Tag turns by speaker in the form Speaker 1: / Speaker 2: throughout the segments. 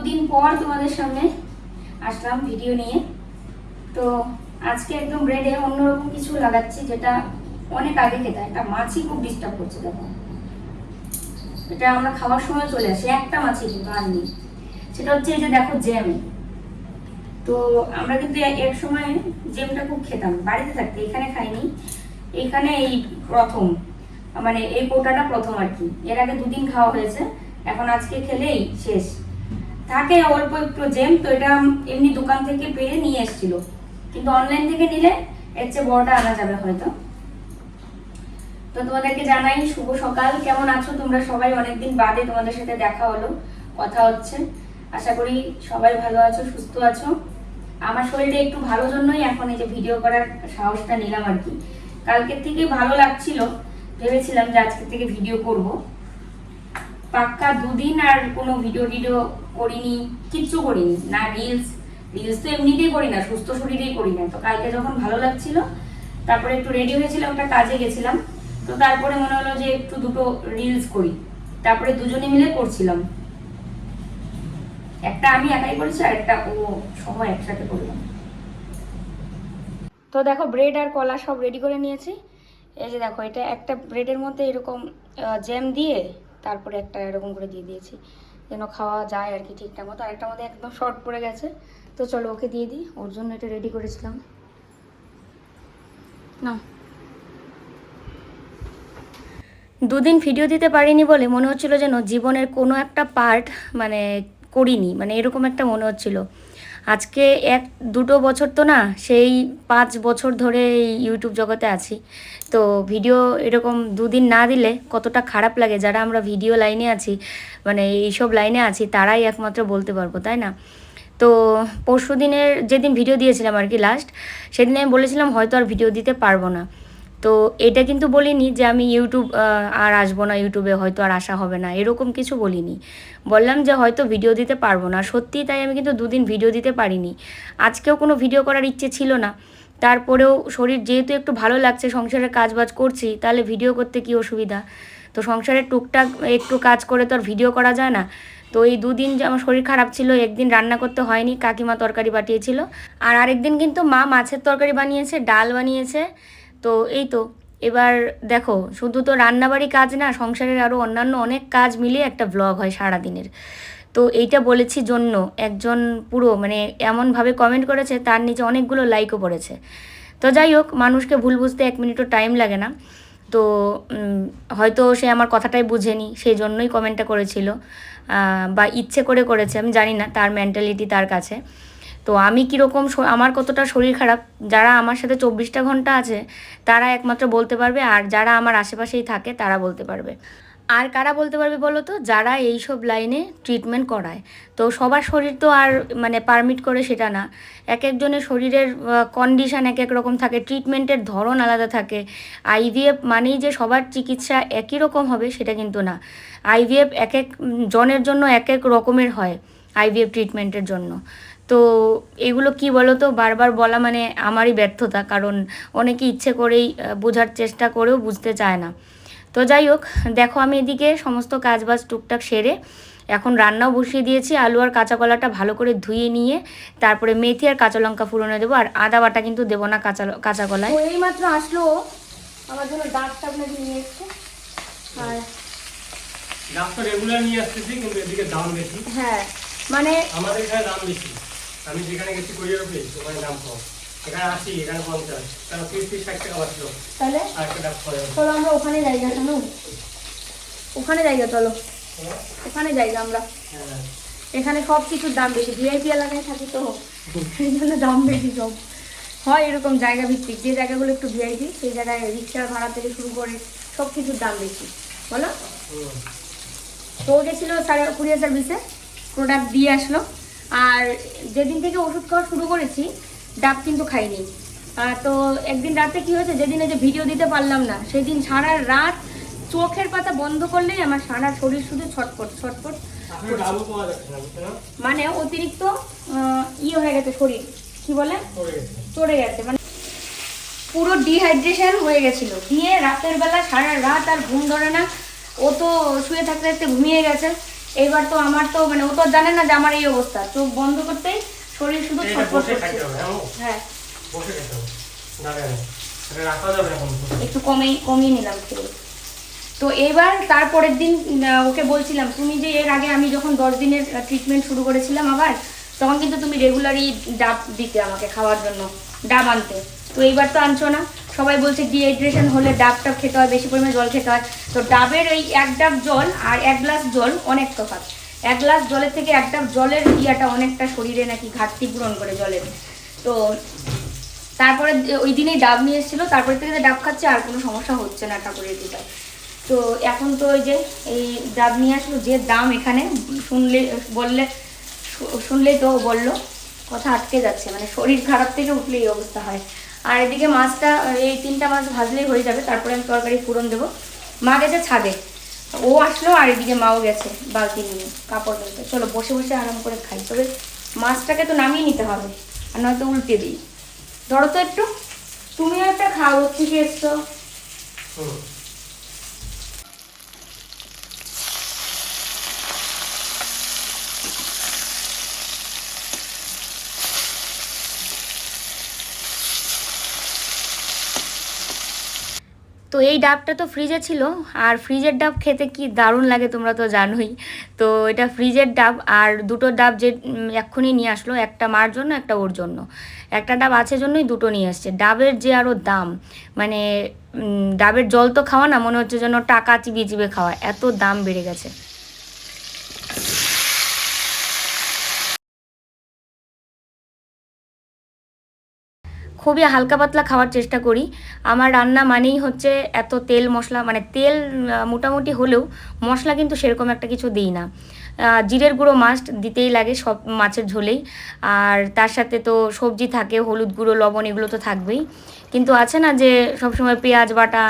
Speaker 1: দুদিন পর তোমাদের সামনে আসলাম ভিডিও নিয়ে। তো আজকে একদম ব্রেডে অন্যরকম কিছু লাগাচ্ছি যেটা অনেক আগে খেতে একটা মাছি খুব ডিস্টার্ব করছে, দেখো। এটা আমরা খাওয়ার সময় চলে আসি। একটা মাছি কিন্তু আর নেই। সেটা হচ্ছে এই যে দেখো জ্যাম তো আমরা কিন্তু এক- সময় জ্যামটা খুব খেতাম। বাড়িতে থাকতে, এখানে খাইনি। এখানে এই প্রথম মানে এই কোটাটা প্রথম আর কি। এর আগে দুদিন খাওয়া হয়েছে। এখন আজকে খেলেই শেষ। থাকে অল্প একটু জেম তো এটা এমনি দোকান থেকে পেয়ে নিয়ে এসেছিল। কিন্তু অনলাইন থেকে নিলে এর চেয়ে বড়টা আনা যাবে হয়তো। তো তোমাদেরকে জানাই, শুভ সকাল। কেমন আছো তোমরা সবাই? অনেকদিন বাদে তোমাদের সাথে দেখা হলো, কথা হচ্ছে। আশা করি সবাই ভালো আছো, সুস্থ আছো। আমার শরীরটা একটু ভালো জন্যই এখন এই যে ভিডিও করার সাহসটা নিলাম আর কি। কালকের থেকে ভালো লাগছিল, ভেবেছিলাম যে আজকের থেকে ভিডিও করব। পাক্কা দুদিন আর কোনো ভিডিও টিডিও করিনি, কিচ্ছু করিনি। না রিলস রিলস তো এমনিতেই করি না, সুস্থ শরীরেই করি না। তো কালকে যখন ভালো লাগছিল, তারপরে একটু রেডি হয়েছিলাম, একটা কাজে গেছিলাম। তো তারপরে মনে হলো যে একটু দুটো রিলস করি। তারপরে দুজনে মিলে করছিলাম। একটা আমি একাই করেছি, আর একটা ও সময় একসাথে করলাম। তো দেখো ব্রেড আর কলা সব রেডি করে নিয়েছি। এই যে দেখো, এটা একটা ব্রেডের মধ্যে এরকম জ্যাম দিয়ে তারপরে একটা এরকম করে দিয়ে দিয়েছি। যেন খাওয়া যায় আর কি ঠিকঠাক মতো। আরেকটার মধ্যে একদম শর্ট পড়ে গেছে। তো চলো ওকে দিয়ে দিই। ওর জন্য এটা রেডি করেছিলাম। না দুদিন ভিডিও দিতে পারিনি বলে মনে হচ্ছিল যেন জীবনের কোনো একটা পার্ট মানে করিনি। মানে এরকম একটা মনে হচ্ছিল। আজকে এক, দুটো বছর তো না, সেই পাঁচ বছর ধরে এই ইউটিউব জগতে আছি। তো ভিডিও এরকম দুদিন না দিলে কতটা খারাপ লাগে, যারা আমরা ভিডিও লাইনে আছি মানে এইসব লাইনে আছি, তারাই একমাত্র বলতে পারব, তাই না? তো পরশু দিনের যেদিন ভিডিও দিয়েছিলাম আর কি লাস্ট সেদিন আমি বলেছিলাম হয়তো আর ভিডিও দিতে পারব না। তো এটা কিন্তু বলিনি যে আমি ইউটিউব আর আসব না ইউটিউবে, হয়তো আর আসা হবে না, এরকম কিছু বলিনি। বললাম যে হয়তো ভিডিও দিতে পারব না, সত্যি তাই আমি কিন্তু দুদিন ভিডিও দিতে পারিনি। আজকেও কোনো ভিডিও করার ইচ্ছে ছিল না। তারপরেও শরীর যেহেতু একটু ভালো লাগছে, সংসারের কাজ বাজ করছি, তাহলে ভিডিও করতে কি অসুবিধা? তো সংসারের টুকটাক একটু কাজ করে তো আর ভিডিও করা যায় না। তো এই দুদিন যে আমার শরীর খারাপ ছিল, একদিন রান্না করতে হয়নি, কাকিমা তরকারি পাঠিয়েছিল। আর আরেকদিন কিন্তু মা মাছের তরকারি বানিয়েছে, ডাল বানিয়েছে তো এই তো, এবার দেখো, শুধু তো রান্নাবাড়ি কাজ না, সংসারের আরও অন্যান্য অনেক কাজ মিলিয়ে একটা ব্লগ হয় সারাদিনের। তো এইটা বলেছি জন্য, একজন পুরো মানে এমনভাবে কমেন্ট করেছে, তার নিচে অনেকগুলো লাইকও পড়েছে। তো যাই হোক, মানুষকে ভুল বুঝতে এক মিনিটও টাইম লাগে না। তো হয়তো সে আমার কথাটাই বুঝেনি, সেই জন্যই কমেন্টটা করেছিল। বা ইচ্ছে করে করেছে, আমি জানি না, তার মেন্টালিটি তার কাছে। তো আমি কীরকম আমার কতটা শরীর খারাপ, যারা আমার সাথে চব্বিশটা ঘণ্টা আছে, তারা একমাত্র বলতে পারবে আর যারা আমার আশেপাশেই থাকে, তারা বলতে পারবে। আর কারা বলতে পারবে বলো তো? যারা এই সব লাইনে ট্রিটমেন্ট করায়। তো সবার শরীর তো আর মানে পারমিট করে সেটা না। এক একজনের শরীরের কন্ডিশন এক এক রকম থাকে ট্রিটমেন্টের ধরন আলাদা থাকে। আইভিএফ মানেই যে সবার চিকিৎসা একই রকম হবে, সেটা কিন্তু না। আইভিএফ এক এক জনের জন্য এক এক রকমের হয় আইভিএফ ট্রিটমেন্টের জন্য। তো এগুলো কি বলো তো বারবার বলা মানে আমারই ব্যর্থতা কারণ অনেকে ইচ্ছে করেই বোঝার চেষ্টা করেও বুঝতে চায় না। তো যাই হোক দেখো আমি এদিকে সমস্ত কাজবাজ টুকটাক সেরে এখন রান্নাও বসিয়ে দিয়েছি। আলু আর কাঁচা কলাটা ভালো করে ধুয়ে নিয়ে তারপরে মেথি আর কাঁচা লঙ্কা ফুরনে দেবো। আর আদা বাটা কিন্তু দেবো না কাঁচা কাঁচা কলায়। এই মাত্র আসলো আমার জন্য ডাক টাক নাকি নিয়ে এসছে। আর
Speaker 2: ডাব তো রেগুলার নিয়ে আসতেছি কিন্তু এদিকে দাম বেশি।
Speaker 1: হ্যাঁ মানে
Speaker 2: আমাদের এখানে দাম বেশি। আমি যেখানে গেছি কোরিয়ার অফিস ওখানে দাম কম। এখানে আশি এখানে পঞ্চাশ কারণ পিস পিস ষাট টাকা বাঁচলো
Speaker 1: তাহলে?
Speaker 2: আর একটা খাওয়া যাবে
Speaker 1: চলো আমরা ওখানে জায়গা কেন ওখানে জায়গা চলো। ওখানে জায়গা আমরা।
Speaker 2: হ্যাঁ।
Speaker 1: এখানে সব কিছুর দাম বেশি। ভিআইপি এলাকায় থাকি তো সেই জন্য দাম বেশি সব হয় এরকম জায়গা ভিত্তিক। যে জায়গাগুলো একটু ভিআইপি সেই জায়গায় রিক্সার ভাড়া থেকে শুরু করে সব কিছুর দাম বেশি। বলো? তো গেছিল সাড়ে কুরিয়ার সার্ভিসে। প্রোডাক্ট দিয়ে আসলো। আর যেদিন থেকে ওষুধ খাওয়া শুরু করেছি ডাব কিন্তু খাইনি। তো একদিন রাতে কি হয়েছে যেদিন যে ভিডিও দিতে পারলাম না সেদিন সারা রাত চোখের পাতা বন্ধ করলেই আমার সারা শরীর শুধু ছটপট ছটপট মানে অতিরিক্ত ইয়ে হয়ে গেছে শরীর। কি বলে? চড়ে গেছে। মানে পুরো ডিহাইড্রেশন হয়ে গেছিল। দিয়ে রাতের বেলা সারা রাত আর ঘুম ধরে না ও তো শুয়ে থাকতে থাকতে ঘুমিয়ে গেছে। এইবার তো আমার তো মানে ও তো জানে না যে আমার এই অবস্থা। চোখ বন্ধ করতেই শরীর শুধু ছটফট করছে।
Speaker 2: হ্যাঁ।
Speaker 1: হ্যাঁ।
Speaker 2: বসে খেতে হবে। রাখা যাবে
Speaker 1: একটু কমেই কমিয়ে নিলাম খেয়ে। তো এবার তারপরের দিন ওকে বলছিলাম তুমি যে এর আগে আমি যখন দশ দিনের ট্রিটমেন্ট শুরু করেছিলাম আবার তখন কিন্তু তুমি রেগুলারই ডাব দিতে আমাকে খাওয়ার জন্য ডাব আনতে। তো এইবার তো আনছো না। সবাই বলছে ডিহাইড্রেশন হলে ডাব টাব খেতে হয়, বেশি পরিমাণে জল খেতে হয়। তো ডাবের এই এক ডাব জল আর এক গ্লাস জল অনেক তফাৎ। এক গ্লাস জলের থেকে এক ডাব জলের ইয়াটা অনেকটা শরীরে নাকি ঘাটতি পূরণ করে জলের। তো তারপরে ওই দিনেই ডাব নিয়ে এসেছিল, তারপরে থেকে ডাব খাচ্ছে, আর কোনো সমস্যা হচ্ছে না ঠাকুরের কৃপায়। তো এখন তো ওই যে এই ডাব নিয়ে আসলো, যে দাম এখানে শুনলে বললে শুনলেই তো বলল, কথা আটকে যাচ্ছে মানে শরীর খারাপ থেকে উঠলে এই অবস্থা হয়। আর এদিকে মাছটা, এই তিনটা মাছ ভাজলেই হয়ে যাবে, তারপরে আমি তরকারি ফুরন দেবো। মা গেছে ছাদে, ও আসলো আর এদিকে মাও গেছে, বালতি নিয়ে, কাপড় ধরতে চলো, বসে বসে আরাম করে খাই, তবে মাছটাকে তো নামিয়ে নিতে হবে, আর নয়তো উল্টে দিই। ধরো তো একটু, তুমিও একটা খাও থেকে এসছো। তো এই ডাবটা তো ফ্রিজে ছিল, আর ফ্রিজের ডাব খেতে কি দারুণ লাগে তোমরা তো জানোই। তো এটা ফ্রিজের ডাব, আর দুটো ডাব যে এক্ষুনি নিয়ে আসলো, একটা মার জন্য, একটা ওর জন্য। একটা ডাব আছে জন্যই দুটো নিয়ে আসছে। ডাবের যে আরও দাম মানে ডাবের জল তো খাওয়া না, মনে হচ্ছে যেন টাকা চিবিয়ে চিবিয়ে খাওয়া, এত দাম বেড়ে গেছে। খুবই হালকা পাতলা খাওয়ার চেষ্টা করি। আমার রান্না মানেই হচ্ছে এত তেল মশলা মানে তেল মোটামুটি হলেও মশলা কিন্তু সেরকম একটা কিছু দিই না। জিরের গুঁড়ো মাস্ট দিতেই লাগে সব মাছের ঝোলেই। আর তার সাথে তো সবজি থাকে, হলুদ গুঁড়ো, লবণ এগুলো তো থাকবেই। কিন্তু আছে না যে সবসময় পেঁয়াজ বাটা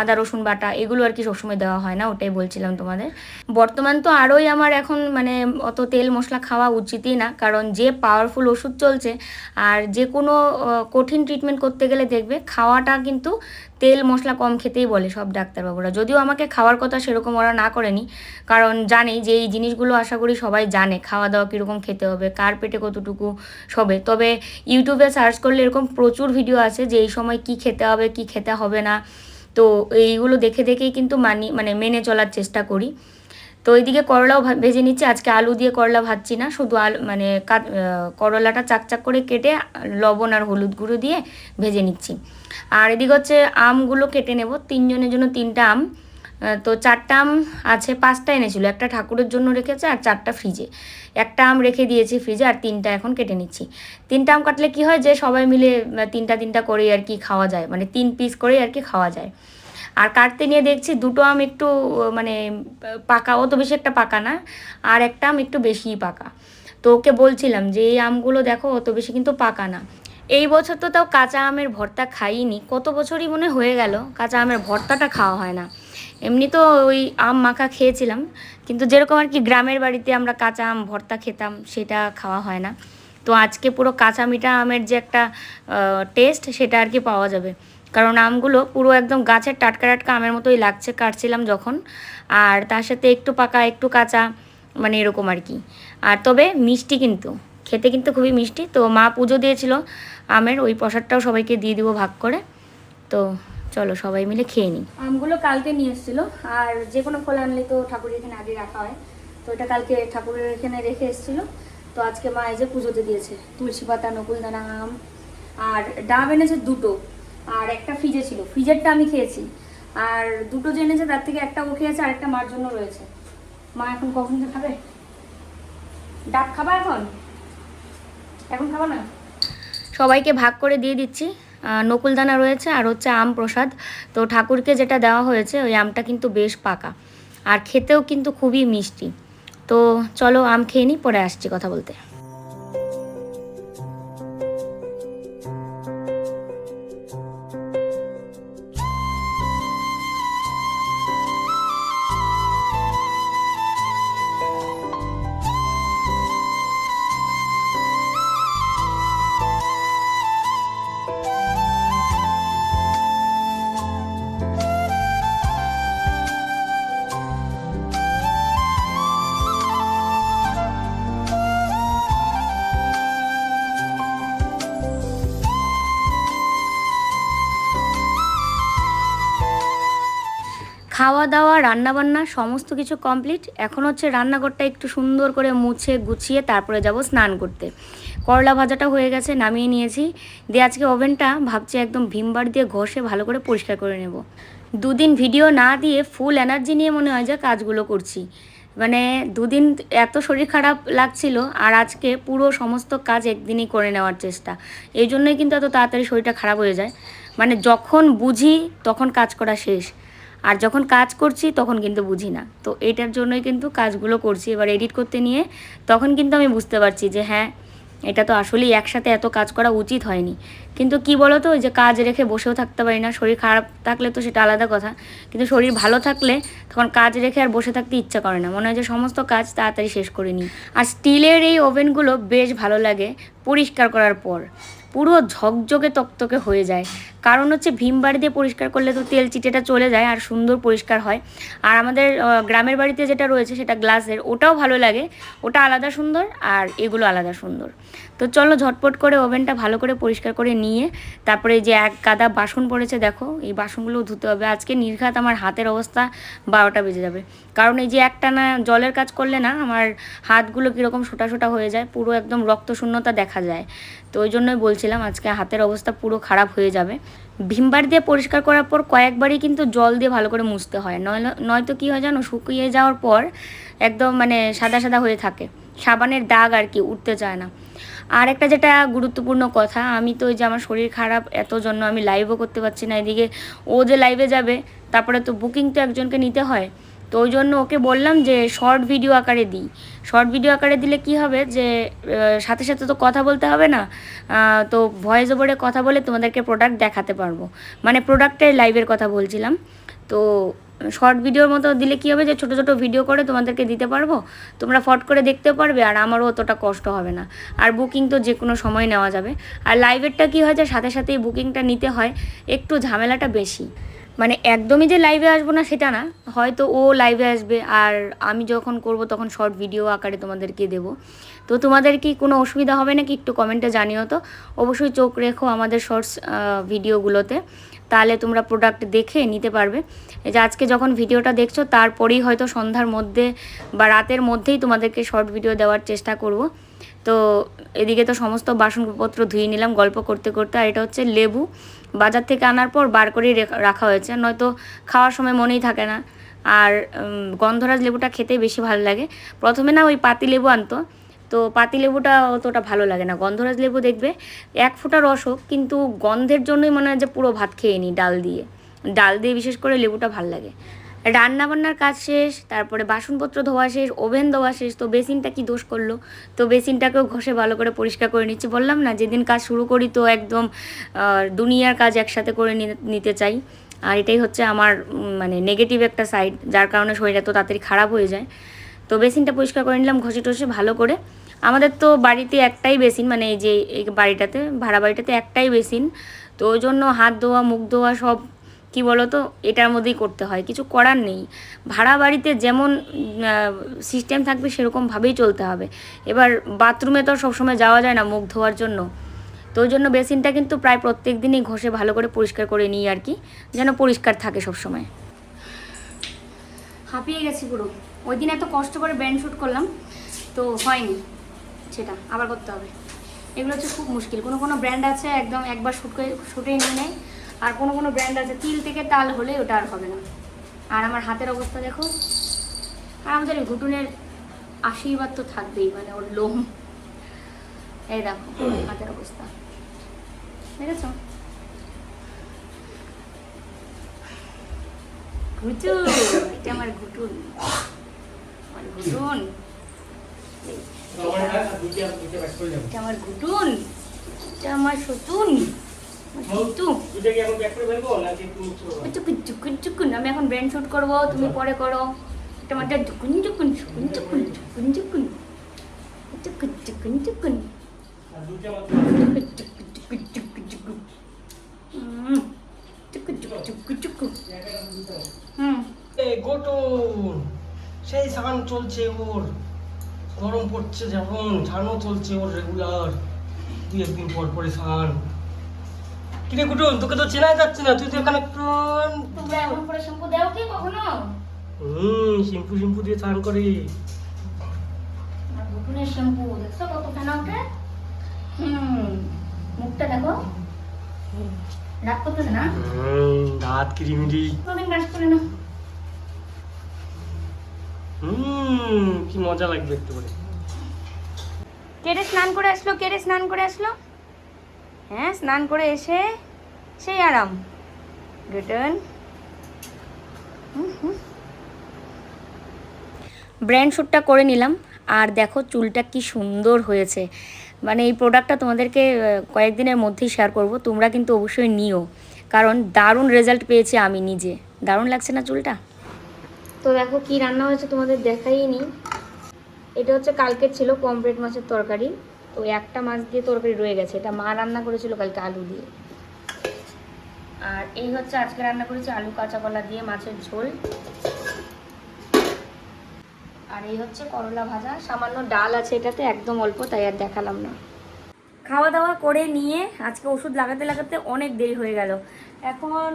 Speaker 1: আদা, রসুন বাটা, এগুলো আর কি সবসময় দেওয়া হয় না? ওটাই বলছিলাম তোমাদের। বর্তমান তো আরোই আমার এখন মানে অত তেল মশলা খাওয়া উচিতই না, কারণ যে পাওয়ারফুল ওষুধ চলছে, আর যে কোনো কঠিন ট্রিটমেন্ট করতে গেলে দেখবে, খাওয়াটা কিন্তু তেল মশলা কম খেতেই বলে সব ডাক্তারবাবুরা। যদিও আমাকে খাওয়ার কথা সেরকম ওরা না করেনি, কারণ জানে যে এই জিনিসগুলো আশা করি সবাই জানে খাওয়া দাওয়া কীরকম খেতে হবে, কার পেটে কতটুকু সবে তবে ইউটিউবে সার্চ করলে এরকম প্রচুর ভিডিও আছে যে এই সময় কি খেতে হবে, কি খেতে হবে না। তো এইগুলো দেখে দেখেই কিন্তু মানি মানে মেনে চলার চেষ্টা করি। তো এইদিকে করলাও ভেজে নিচ্ছি। আজকে আলু দিয়ে করলা ভাজছি না, শুধু আলু মানে করলাটা চাকচাক করে কেটে লবণ আর হলুদ গুঁড়ো দিয়ে ভেজে নিচ্ছি। আর এদিকে হচ্ছে আমগুলো কেটে নেব, তিনজনের জন্য তিনটা আম। তো চারটা আম আছে, পাঁচটা এনেছিল, একটা ঠাকুরের জন্য রেখেছে আর চারটা ফ্রিজে। একটা আম রেখে দিয়েছি ফ্রিজে আর তিনটা এখন কেটে নিচ্ছি। তিনটা আম কাটলে কি হয় যে সবাই মিলে, তিনটা তিনটা করেই আর কি খাওয়া যায় মানে তিন পিস করেই আর কি খাওয়া যায়। আর কাটতে নিয়ে দেখছি দুটো আম একটু মানে পাকা অত বেশি একটা পাকা না, আর একটা আম একটু বেশিই পাকা। তো ওকে বলছিলাম যে, এই আমগুলো দেখো, অত বেশি কিন্তু পাকা না। এই বছর তো তাও কাঁচা আমের ভর্তা খাইনি, কত বছরই মনে হয়ে গেল কাঁচা আমের ভর্তাটা খাওয়া হয় না। এমনি তো ওই আম মাখা খেয়েছিলাম, কিন্তু যেরকম আর কি গ্রামের বাড়িতে আমরা কাঁচা আম ভর্তা খেতাম, সেটা খাওয়া হয় না। তো আজকে পুরো কাঁচা মিঠা আমের যে একটা টেস্ট সেটা আর কি পাওয়া যাবে। কারণ আমগুলো পুরো একদম গাছের টাটকা টাটকা আমের মতোই লাগছে, কাটছিলাম যখন। আর তার সাথে একটু পাকা, একটু কাঁচা মানে এরকম আর কি। আর তবে মিষ্টি কিন্তু, খেতে কিন্তু খুবই মিষ্টি। তো মা পুজো দিয়েছিল আমের, ওই প্রসাদটাও সবাইকে দিয়ে দিব ভাগ করে। তো চলো সবাই মিলে খেয়ে নিই। আমগুলো কালকে নিয়ে এসেছিল, আর যে কোনো ফল আনলে তো ঠাকুরের এখানে আগে রাখা হয়। তো এটা কালকে ঠাকুরের এখানে রেখে এসেছিল। তো আজকে মা এই যে পুজোতে দিয়েছে, তুলসী পাতা নকুলদানা আম। আর ডাব এনেছে দুটো। আর একটা ফ্রিজে ছিল। ফ্রিজেরটা আমি খেয়েছি। আর দুটো জেনেছে তার থেকে একটা ও খেয়েছে, আর একটা মার জন্য রয়েছে। মা এখন কখন যে খাবে? ডাব খাবা এখন? এখন খাবা না? সবাইকে ভাগ করে দিয়ে দিচ্ছি। নকুলদানা রয়েছে আর হচ্ছে আম প্রসাদ। তো ঠাকুরকে যেটা দেওয়া হয়েছে, ওই আমটা কিন্তু বেশ পাকা। আর খেতেও কিন্তু খুবই মিষ্টি। তো চলো আম খেয়ে নিই পরে আসছি কথা বলতে। খাওয়া দাওয়া রান্নাবান্না, সমস্ত কিছু কমপ্লিট এখন হচ্ছে রান্নাঘরটা একটু সুন্দর করে মুছে গুছিয়ে তারপরে যাব স্নান করতে। করলা ভাজাটা হয়ে গেছে, নামিয়ে নিয়েছি। দিয়ে আজকে ওভেনটা ভাবছি একদম ভিমবার দিয়ে ঘষে ভালো করে পরিষ্কার করে নেব। দুদিন ভিডিও না দিয়ে ফুল এনার্জি নিয়ে মনে হয় যে কাজগুলো করছি। মানে দুদিন এত শরীর খারাপ লাগছিল আর আজকে পুরো সমস্ত কাজ একদিনই করে নেওয়ার চেষ্টা। এই জন্যই কিন্তু এত তাড়াতাড়ি শরীরটা খারাপ হয়ে যায়। মানে যখন বুঝি তখন কাজ করা শেষ। আর যখন কাজ করছি তখন কিন্তু বুঝি না। তো এটার জন্যই কিন্তু কাজগুলো করছি। এবার এডিট করতে নিয়ে তখন কিন্তু আমি বুঝতে পারছি যে হ্যাঁ এটা তো আসলেই একসাথে এত কাজ করা উচিত হয়নি। কিন্তু কি বলো তো যে কাজ রেখে বসেও থাকতে পারি না। শরীর খারাপ থাকলে তো সেটা আলাদা কথা। কিন্তু শরীর ভালো থাকলে তখন কাজ রেখে আর বসে থাকতে ইচ্ছা করে না। মনে হয় যে সমস্ত কাজ তাড়াতাড়ি শেষ করে নিই। আর স্টিলের এই ওভেনগুলো বেশ ভালো লাগে পরিষ্কার করার পর। পুরো ঝকঝকে তকতকে হয়ে যায়। কারণ হচ্ছে ভীম বাড়ি দিয়ে পরিষ্কার করলে তো তেল চিটেটা চলে যায় আর সুন্দর পরিষ্কার হয়। আর আমাদের গ্রামের বাড়িতে যেটা রয়েছে সেটা গ্লাসের, ওটাও ভালো লাগে। ওটা আলাদা সুন্দর আর এগুলো আলাদা সুন্দর। তো চলো ঝটপট করে ওভেনটা ভালো করে পরিষ্কার করে নিয়ে তারপরে যে এক গাদা বাসন পড়েছে দেখো, এই বাসনগুলো ধুতে হবে। আজকে নির্ঘাত আমার হাতের অবস্থা বারোটা বেজে যাবে। কারণ এই যে একটা না জলের কাজ করলে না, আমার হাতগুলো কীরকম সোটা সোটা হয়ে যায়, পুরো একদম রক্তশূন্যতা দেখা যায়। তো ওই জন্যই বলছিলাম আজকে হাতের অবস্থা পুরো খারাপ হয়ে যাবে। ভিমবার দিয়ে পরিষ্কার করার পর কয়েকবারই কিন্তু জল দিয়ে ভালো করে মুছতে হয়। নয় নয়তো কী হয় জানো, শুকিয়ে যাওয়ার পর একদম মানে সাদা সাদা হয়ে থাকে। সাবানের দাগ আর কি উঠতে চায় না। আর একটা যেটা গুরুত্বপূর্ণ কথা, আমি তো যে আমার শরীর খারাপ, এত জন্য আমি লাইভও করতে পারছি না এদিকে। ও যে লাইভে যাবে, তারপরে তো বুকিং তো একজনকে নিতে হয়। তো ওই জন্য ওকে বললাম যে শর্ট ভিডিও আকারে দিই। শর্ট ভিডিও আকারে দিলে কি হবে যে সাথে সাথে তো কথা বলতে হবে না। তো ভয়েস ওভারে কথা বলে তোমাদেরকে প্রোডাক্ট দেখাতে পারব। মানে প্রোডাক্টের লাইভের কথা বলছিলাম। তো শর্ট ভিডিওর মতো দিলে কি হবে যে ছোট ছোট ভিডিও করে তোমাদেরকে দিতে পারব? তোমরা ফট করে দেখতে পারবে আর আমারও অতটা কষ্ট হবে না। আর বুকিং তো যে কোনো সময় নেওয়া যাবে। আর লাইভেরটা কি হয় যে সাথে সাথেই বুকিংটা নিতে হয়, একটু ঝামেলাটা বেশি। মানে একদমই যে লাইভে আসব না সেটা না, হয়তো ও লাইভে আসবে আর আমি যখন করব তখন শর্ট ভিডিও আকারে তোমাদেরকে দেবো। তো তোমাদের কি কোনো অসুবিধা হবে নাকি একটু কমেন্টে জানিও তো? অবশ্যই চোখ রেখো আমাদের শর্টস ভিডিওগুলোতে তাহলে তোমরা প্রোডাক্ট দেখে নিতে পারবে। যে আজকে যখন ভিডিওটা দেখছ, তারপরেই হয়তো সন্ধ্যার মধ্যে বা রাতের মধ্যেই তোমাদেরকে শর্ট ভিডিও দেওয়ার চেষ্টা করব। তো এদিকে তো সমস্ত বাসনপত্র ধুয়ে নিলাম গল্প করতে করতে, আর এটা হচ্ছে লেবু। বাজার থেকে আনার পর বার করেই রেখা- হয়েছে। নয়তো খাওয়ার সময় মনেই থাকে না। আর গন্ধরাজ লেবুটা খেতে বেশি ভালো লাগে। প্রথমে না ওই পাতি লেবু আনতো। তো পাতি লেবুটা অতটা ভালো লাগে না। গন্ধরাজ লেবু দেখবে এক ফোঁটা রস হোক, কিন্তু গন্ধের জন্যই মনে হয় যে পুরো ভাত খেয়ে নিই ডাল দিয়ে। ডাল দিয়ে বিশেষ করে লেবুটা ভালো লাগে। রান্না বান্নার কাজ শেষ, তারপরে বাসনপত্র ধোয়া শেষ, ওভেন ধোয়া শেষ, তো বেসিনটা কি দোষ করল? তো বেসিনটাকেও ঘষে ভালো করে পরিষ্কার করে নিচ্ছি। বললাম না, যেদিন কাজ শুরু করি তো একদম দুনিয়ার কাজ একসাথে করে নিতে চাই। আর এটাই হচ্ছে আমার মানে নেগেটিভ একটা সাইড যার কারণে শরীর এত তাড়াতাড়ি খারাপ হয়ে যায়। তো বেসিনটা পরিষ্কার করে নিলাম, ঘষে টষে ভালো করে। আমাদের তো বাড়িতে একটাই বেসিন মানে এই যে, এই বাড়িটাতে, ভাড়া বাড়িটাতে একটাই বেসিন। তো ওই জন্য হাত ধোয়া, মুখ ধোয়া সব কি বলো তো এটার মধ্যেই করতে হয়, কিছু করার নেই। ভাড়া বাড়িতে যেমন সিস্টেম থাকবে সেরকমভাবেই চলতে হবে। এবার বাথরুমে তো সবসময় যাওয়া যায় না মুখ ধোয়ার জন্য। তো ওই জন্য বেসিনটা কিন্তু প্রায় প্রত্যেক দিনই ঘষে ভালো করে পরিষ্কার করে নিই আর কি, যেন পরিষ্কার থাকে সবসময়। হাঁপিয়ে গেছি পুরো। ওই দিন এত কষ্ট করে ব্যান্ড শ্যুট করলাম, তো হয়নি সেটা, আবার করতে হবে। এগুলো হচ্ছে খুব মুশকিল। কোনো কোনো ব্র্যান্ড আছে একদম একবার শ্যুট করে শ্যুটে নিয়ে নেয় আর কোনো কোনো ব্র্যান্ড আছে তিল থেকে তাল হলে ওটা আর হবে না। আর আমার হাতের অবস্থা দেখো। আর আমাদের ঘুটুনের আশীর্বাদ তো থাকবেই মানে ওর লোম। এই দেখো হাতের অবস্থা। দেখেছ? ঘুটুন এটা আমার ঘুটুন। আমার ঘুটুন। এটা আমার ঘুটুন। এটা আমার সতুন আমার আমি এখন ব্র্যান্ড শুট করব তুমি পরে করো হুম চুকুন চুকুন চুকুন চুকুন হুম
Speaker 2: এই গোটন সেই সান চলছে ওর গরম পড়ছে যখন ছানও চলছে ওর রেগুলার দু একদিন পর পরে সান কিরে কুটুন তোকে তো চেনাই যাচ্ছে না তুই তো এখানে একটু
Speaker 1: তোমরা এমন করে শ্যাম্পু দাও কি কখনো?
Speaker 2: হুম শিম্পু শিম্পু দিয়ে স্নান করি।
Speaker 1: আর বুকুনের শ্যাম্পু দেখছ কত ফেনা ওঠে? হুম মুখটা দেখো। রাগ করতেছে না?
Speaker 2: হুম দাঁত কিরিমিরি।
Speaker 1: কোনদিন ব্রাশ করে না
Speaker 2: হুম কি মজা লাগবে একটু করে।
Speaker 1: কেড়ে স্নান করে আসলো কেড়ে স্নান করে আসলো? হ্যাঁ স্নান করে এসে সেই আরাম। রিটার্ন ব্র্যান্ড শ্যুটটা করে নিলাম। আর দেখো চুলটা কি সুন্দর হয়েছে। মানে এই প্রোডাক্টটা তোমাদেরকে কয়েকদিনের মধ্যেই শেয়ার করব। তোমরা কিন্তু অবশ্যই নিও। কারণ দারুণ রেজাল্ট পেয়েছি আমি নিজে। দারুণ লাগছে না চুলটা? তো দেখো কি রান্না হয়েছে তোমাদের দেখাই দেখাইনি। এটা হচ্ছে কালকের ছিল পমফ্রেট মাছের তরকারি। তো একটা মাছ দিয়ে তরকারি রয়ে গেছে। এটা মা রান্না করেছিল কালকে আলু দিয়ে। আর এই হচ্ছে আজকে রান্না করেছি আলু কাঁচা কলা দিয়ে মাছের ঝোল। আর এই হচ্ছে করলা ভাজা। সামান্য ডাল আছে এটাতে, একদম অল্প, তাই আর দেখালাম না। খাওয়া দাওয়া করে নিয়ে আজকে ওষুধ লাগাতে লাগাতে অনেক দেরি হয়ে গেল। এখন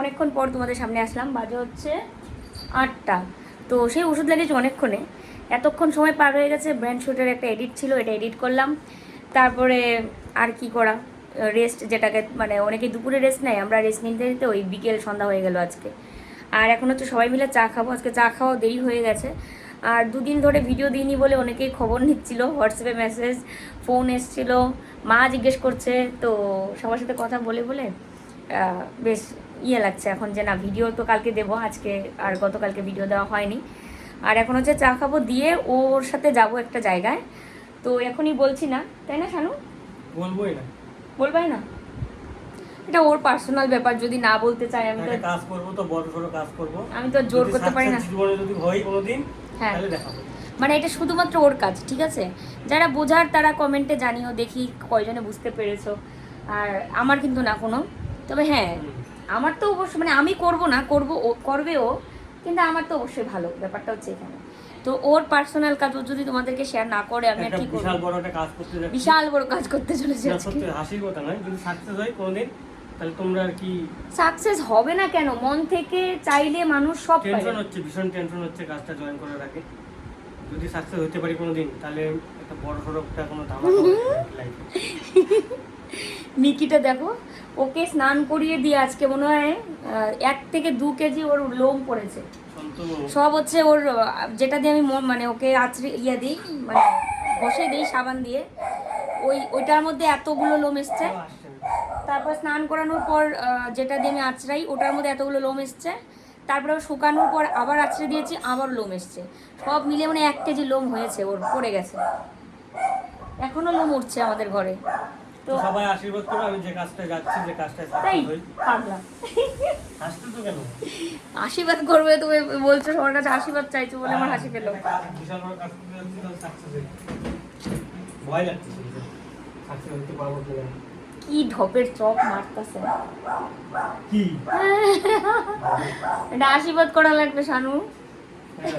Speaker 1: অনেকক্ষণ পর তোমাদের সামনে আসলাম, বাজে হচ্ছে আটটা। তো সেই ওষুধ লাগিয়েছি অনেকক্ষণে। এতক্ষণ সময় পার হয়ে গেছে, ব্র্যান্ড শ্যুটের একটা এডিট ছিল, এটা এডিট করলাম। তারপরে আর কি করা? রেস্ট যেটাকে মানে অনেকে দুপুরে রেস্ট নেয়, আমরা রেস্ট নিতে নিতে ওই বিকেল সন্ধ্যা হয়ে গেল আজকে। আর এখন হচ্ছে সবাই মিলে চা খাব, আজকে চা খাওয়া দেরি হয়ে গেছে। আর দুদিন ধরে ভিডিও দিইনি বলে অনেকেই খবর নিচ্ছিল হোয়াটসঅ্যাপে মেসেজ ফোন এসছিল। মা জিজ্ঞেস করছে, তো সবার সাথে কথা বলে বলে বেশ ইয়ে লাগছে এখন যে না ভিডিও তো কালকে দেবো, আজকে আর গতকালকে ভিডিও দেওয়া হয়নি। আর এখন হচ্ছে চা খাব দিয়ে ওর সাথে যাব একটা জায়গায়। তো এখনই বলছি না, তাই না শানু?
Speaker 2: বলবোই না।
Speaker 1: বলবাই না? এটা ওর পার্সোনাল ব্যাপার যদি না বলতে চাই আমি তো
Speaker 2: কাজ করব তো বড় সড়ো কাজ করব।
Speaker 1: আমি তো জোর করতে পারি না।
Speaker 2: জীবনে যদি হয় কোনোদিন
Speaker 1: হ্যাঁ।
Speaker 2: তাহলে দেখাবো
Speaker 1: মানে এটা শুধুমাত্র ওর কাজ ঠিক আছে? যারা বোঝার তারা কমেন্টে জানিও দেখি কয়জনে বুঝতে পেরেছ। আর আমার কিন্তু না কোনো। তবে হ্যাঁ আমার তো অবশ্যই মানে আমি করব না করব করবে ও কিন্তু আমার তো অবশ্যই ভালো ব্যাপারটা হচ্ছে এখানে। তো ওর পার্সোনাল কাজ ও যদি তোমাদেরকে শেয়ার না করে আমি আর কি করব?
Speaker 2: বিশাল বড় একটা কাজ করতে যাচ্ছি।
Speaker 1: বিশাল বড় কাজ করতে চলেছে আজকে।
Speaker 2: সত্যি হাসির কথা নয় যদি সাকসেস হয় কোনোদিন তাহলে তোমরা আর কি
Speaker 1: সাকসেস হবে না কেন? মন থেকে চাইলে মানুষ সব পারে
Speaker 2: টেনশন হচ্ছে ভীষণ টেনশন হচ্ছে কাজটা জয়েন করার আগে। যদি সাকসেস হতে পারি কোনোদিন তাহলে একটা বড় সড়ো একটা কোনো ধামাকা লাইফে
Speaker 1: মিকিটা দেখো ওকে স্নান করিয়ে দিয়ে আজকে মনে হয় এক থেকে দু কেজি ওর লোম পড়েছে। সব হচ্ছে ওর যেটা দিয়ে আমি মানে ওকে আছড়ে ইয়ে দিই মানে বসে দিই সাবান দিয়ে। ওই ওইটার মধ্যে এতগুলো লোম এসছে। তারপর স্নান করানোর পর যেটা দিয়ে আমি আঁচড়াই ওটার মধ্যে এতগুলো লোম এসছে। তারপরে শুকানোর পর আবার আঁচড়ে দিয়েছি আবার লোম এসছে। সব মিলে মানে এক কেজি লোম হয়েছে ওর পড়ে গেছে। এখনও লোম উঠছে আমাদের ঘরে।
Speaker 2: তো সবাই আশীর্বাদ করো আমি যে কাজটা যাচ্ছি যে কাজটা
Speaker 1: তাই
Speaker 2: সাকসেস
Speaker 1: পাগলা।
Speaker 2: হাসতে তো কেন?
Speaker 1: আশীর্বাদ করবে তুমি বলছো সবার কাছে আশীর্বাদ চাইছো বলে আমার হাসি পেল।
Speaker 2: বিশাল বড় কাজ করতে যাচ্ছি সাকসেস ভয় লাগছে সাকসেস হতে পারব কিনা
Speaker 1: কি ঢপের চপ মারতাছে।
Speaker 2: কি?
Speaker 1: এটা আশীর্বাদ করা লাগবে শানু।
Speaker 2: হ্যাঁ।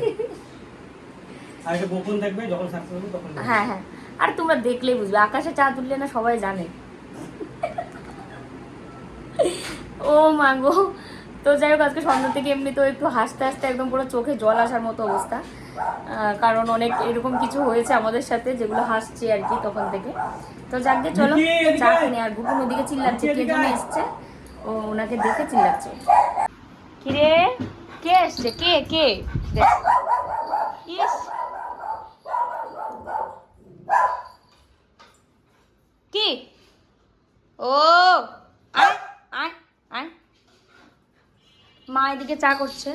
Speaker 2: আর এটা গোপন থাকবে যখন সাকসেস হবে তখন
Speaker 1: হ্যাঁ হ্যাঁ। আর তোমরা দেখলেই বুঝবে আকাশে চা উঠলে না সবাই জানে। ও মা গো তো যাই হোক আজকে সন্ধ্যা থেকে এমনি তো একটু হাসতে হাসতে একদম পুরো চোখে জল আসার মতো অবস্থা। কারণ অনেক এরকম কিছু হয়েছে আমাদের সাথে যেগুলো হাসছে আর কি তখন থেকে। তো যাকে চলো চা। কিনে আর বুকুন ওদিকে চিল্লাচ্ছে কে জন্য এসছে। ও ওনাকে দেখে চিল্লাচ্ছে। কিরে? কে এসছে? কে? কে? দেখ। ইস! কি? ও মা এদিকে চা করছে।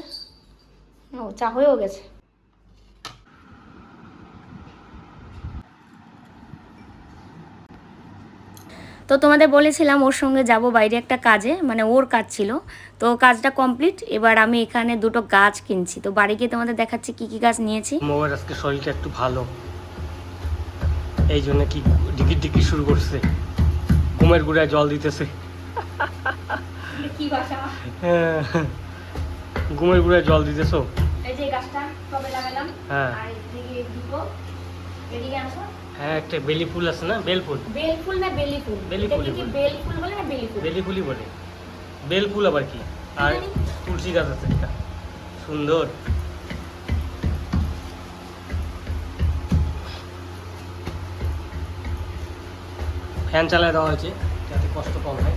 Speaker 1: ও, চা হয়েও গেছে। তো তোমাদের বলেছিলাম ওর সঙ্গে যাব বাইরে একটা কাজে মানে ওর কাজ ছিল। তো কাজটা কমপ্লিট, এবার আমি এখানে দুটো গাছ কিনছি। তো বাড়ি গিয়ে তোমাদের দেখাচ্ছি কি কি গাছ নিয়েছি।
Speaker 2: মোবাইল আজকে শরীরটা একটু ভালো। এই জন্য কি ডিকির ডিকির শুরু করছে। ঘুমের গুড়ায় জল দিতেছে।
Speaker 1: বাসা?
Speaker 2: হ্যাঁ। ঘুমের গুড়ায় জল দিতেছো? হ্যাঁ। হ্যাঁ একটা বেলি ফুল আছে না? বেল ফুল?
Speaker 1: বেল ফুল না বেলি ফুল?
Speaker 2: বেলি
Speaker 1: ফুল বলে না বেলি ফুল?
Speaker 2: বেলি ফুলই বলে। বেল ফুল আবার কি? আর। তুলসী গাছ আছে একটা। সুন্দর। ফ্যান চালায় দেওয়া হয়েছে যাতে কষ্ট কম হয়।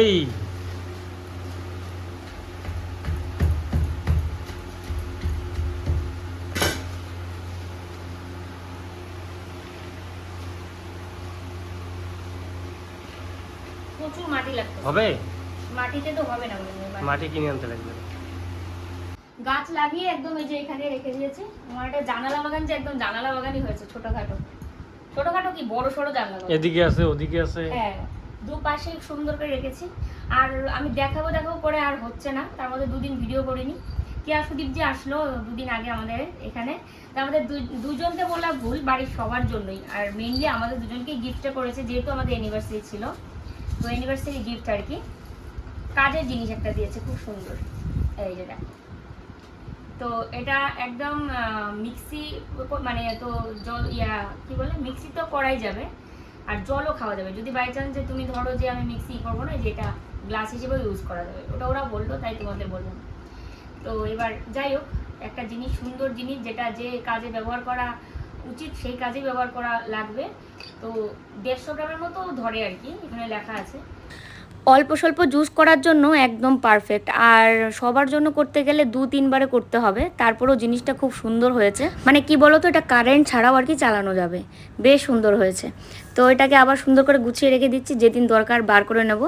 Speaker 2: এই
Speaker 1: প্রচুর মাটি লাগবে।
Speaker 2: হবে?
Speaker 1: মাটিতে তো হবে না। মাটি
Speaker 2: কিনে আনতে লাগবে।
Speaker 1: গাছ লাগিয়ে একদম এই যে এখানে রেখে দিয়েছে। আমার একটা জানালা বাগান যে একদম জানালা বাগানই হয়েছে ছোটখাটো। ছোটখাটো কি বড় সড়ো জানালা
Speaker 2: এদিকে আছে ওদিকে আছে।
Speaker 1: হ্যাঁ দুপাশে সুন্দর করে রেখেছি। আর আমি দেখাবো দেখাবো করে আর হচ্ছে না। তার মধ্যে দুদিন ভিডিও করিনি। কেয়া সুদীপ যে আসলো দুদিন আগে আমাদের এখানে। তা আমাদের দুজনকে বলা ভুল বাড়ির সবার জন্যই। আর মেইনলি আমাদের দুজনকে গিফটটা করেছে যেহেতু আমাদের অ্যানিভার্সারি ছিল। তো অ্যানিভার্সারি গিফট আর কি। কাজের জিনিস একটা দিয়েছে খুব সুন্দর। এই যেটা তো এটা একদম মিক্সি মানে তো জল, ইয়া, কি বলে? মিক্সি তো করাই যাবে, আর জলও খাওয়া যাবে। যদি বাই চান্স যে তুমি ধরো যে আমি মিক্সি করব না যেটা গ্লাস হিসেবে ইউজ করা যাবে। ওটা ওরা বলল, তাই তোমাদের বললাম। তো এবার যাই হোক, একটা জিনিস, সুন্দর জিনিস, যেটা যে কাজে ব্যবহার করা উচিত, সেই কাজে ব্যবহার করা লাগবে। তো দেড়শো গ্রামের মতো ধরে আর কি, এখানে লেখা আছে। অল্প স্বল্প জুস করার জন্য একদম পারফেক্ট আর সবার জন্য করতে গেলে দু তিনবারে করতে হবে। তারপরেও জিনিসটা খুব সুন্দর হয়েছে। মানে কি বলতো, এটা কারেন্ট ছাড়াও আর কি চালানো যাবে। বেশ সুন্দর হয়েছে। তো এটাকে আবার সুন্দর করে গুছিয়ে রেখে দিচ্ছি, যেদিন দরকার বার করে নেব।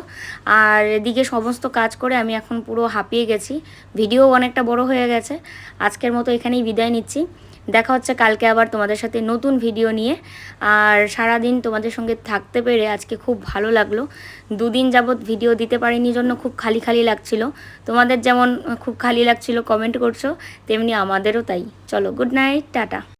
Speaker 1: আর এদিকে সমস্ত কাজ করে আমি এখন পুরো হাঁপিয়ে গেছি। ভিডিও অনেকটা বড় হয়ে গেছে। আজকের মতো এখানেই বিদায় নিচ্ছি। দেখা হচ্ছে কালকে আবার তোমাদের সাথে নতুন ভিডিও নিয়ে। আর সারাদিন তোমাদের সঙ্গে থাকতে পেরে আজকে খুব ভালো লাগল। দুদিন যাবৎ ভিডিও দিতে পারিনি জন্য খুব খালি খালি লাগছিল। তোমাদের যেমন খুব খালি লাগছিল কমেন্ট করছ, তেমনি আমাদেরও তাই। চলো গুড নাইট টাটা।